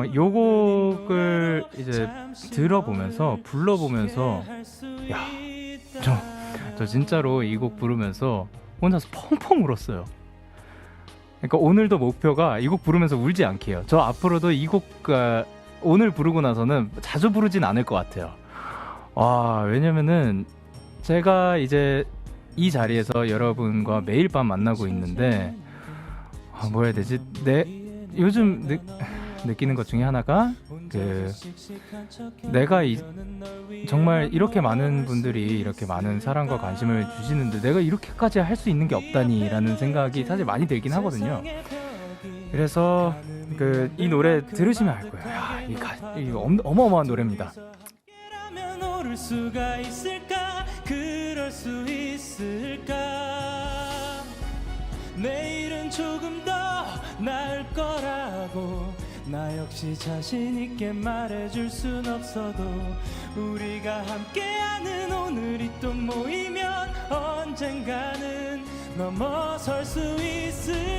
어, 요 곡을 이제 들어보면서 불러보면서 야, 저, 저 진짜로 이 곡 부르면서 혼자서 펑펑 울었어요. 그러니까 오늘도 목표가 이 곡 부르면서 울지 않게요. 저 앞으로도 이곡 아, 오늘 부르고 나서는 자주 부르진 않을 것 같아요. 와, 왜냐면은 제가 이제 이 자리에서 여러분과 매일 밤 만나고 있는데 아, 뭐 해야 되지? 내 요즘 느, 느끼는 것 중에 하나가 그 내가 이, 정말 이렇게 많은 분들이 이렇게 많은 사랑과 관심을 주시는데 내가 이렇게까지 할 수 있는 게 없다니라는 생각이 사실 많이 들긴 하거든요. 그래서 그 이 노래 들으시면 알 거예요. 야, 이 가, 이 엄- 어마어마한 노래입니다. 내일은 조금 더 역시 자신 있게 말해줄 순 없어도 우리가 함께하는 오늘이 또 모이면 언젠가는 넘어설 수 있을